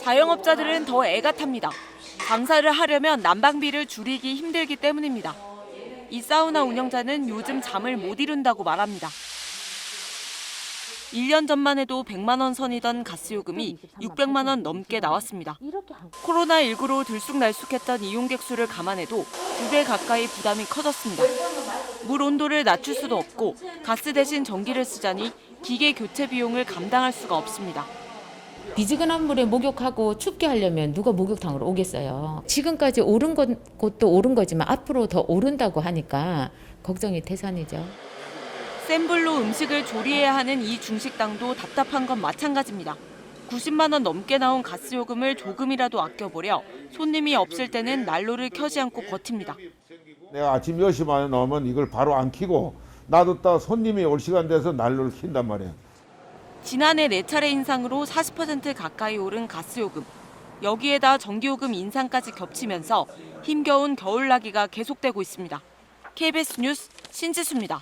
자영업자들은 더 애가 탑니다. 장사를 하려면 난방비를 줄이기 힘들기 때문입니다. 이 사우나 운영자는 요즘 잠을 못 이룬다고 말합니다. 1년 전만 해도 100만 원 선이던 가스요금이 600만 원 넘게 나왔습니다. 코로나19로 들쑥날쑥했던 이용객 수를 감안해도 두 배 가까이 부담이 커졌습니다. 물 온도를 낮출 수도 없고 가스 대신 전기를 쓰자니 기계 교체 비용을 감당할 수가 없습니다. 미지근한 물에 목욕하고 춥게 하려면 누가 목욕탕으로 오겠어요. 지금까지 오른 것- 것도 오른 거지만 앞으로 더 오른다고 하니까 걱정이 태산이죠. 센 불로 음식을 조리해야 하는 이 중식당도 답답한 건 마찬가지입니다. 90만 원 넘게 나온 가스 요금을 조금이라도 아껴보려 손님이 없을 때는 난로를 켜지 않고 버팁니다. 내가 아침 10시 만에 나오면 이걸 바로 안 켜고 놔뒀다 손님이 올 시간 돼서 난로를 킨단 말이야. 지난해 네 차례 인상으로 40% 가까이 오른 가스 요금. 여기에다 전기 요금 인상까지 겹치면서 힘겨운 겨울나기가 계속되고 있습니다. KBS 뉴스 신지수입니다.